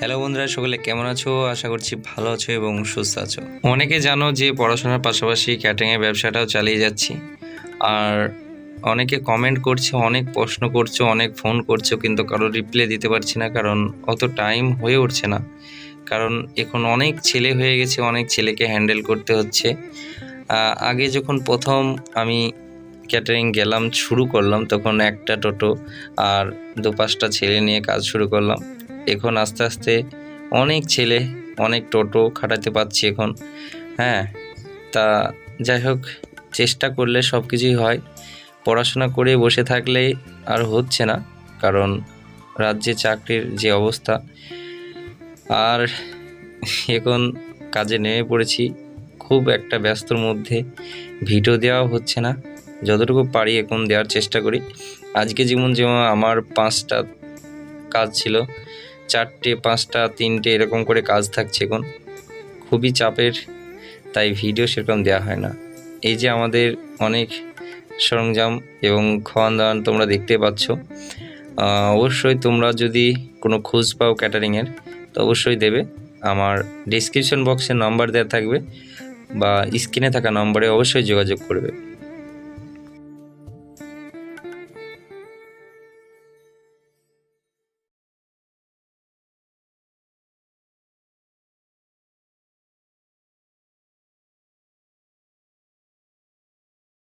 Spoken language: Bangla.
হ্যালো বন্ধুরা, সকলে কেমন আছো? আশা করছি ভালো আছো এবং সুস্থ আছো। অনেকে জানো যে পড়াশোনার পাশাপাশি ক্যাটারিংয়ের ব্যবসাটাও চালিয়ে যাচ্ছি। আর অনেকে কমেন্ট করছে, অনেক প্রশ্ন করছ, অনেক ফোন করছ, কিন্তু কারও রিপ্লাই দিতে পারছি না কারণ অত টাইম হয়ে উঠছে না। কারণ এখন অনেক ছেলে হয়ে গেছে, অনেক ছেলেকে হ্যান্ডেল করতে হচ্ছে। আগে যখন প্রথম আমি ক্যাটারিং গেলাম, শুরু করলাম, তখন একটা টোটো আর দু পাঁচটা ছেলে নিয়ে কাজ শুরু করলাম। এখন আস্তে আস্তে অনেক ছেলে, অনেক টোটো খাটাতে পারছি এখন। হ্যাঁ তা যাই হোক, চেষ্টা করলে সব কিছুই হয়। পড়াশোনা করে বসে থাকলে আর হচ্ছে না, কারণ রাজ্যে চাকরির যে অবস্থা। আর এখন কাজে নেমে পড়েছি, খুব একটা ব্যস্তর মধ্যে। ভিডিও দেওয়া হচ্ছে না, যতটুকু পারি এখন দেওয়ার চেষ্টা করি। আজকে যেমন যেমন আমার পাঁচটা কাজ ছিল চারটে, পাঁচটা, তিনটে এরকম করে কাজ থাকছে এখন। খুবই চাপের, তাই ভিডিও সেরকম দেওয়া হয় না। এই যে আমাদের অনেক সরঞ্জাম এবং খাওয়ান দাওয়ান তোমরা দেখতে পাচ্ছ অবশ্যই তোমরা যদি কোনো খোঁজ পাও ক্যাটারিংয়ের, তো অবশ্যই দেবে। আমার ডিসক্রিপশন বক্সে নাম্বার দেওয়া থাকবে বা স্ক্রিনে থাকা নম্বরে অবশ্যই যোগাযোগ করবে।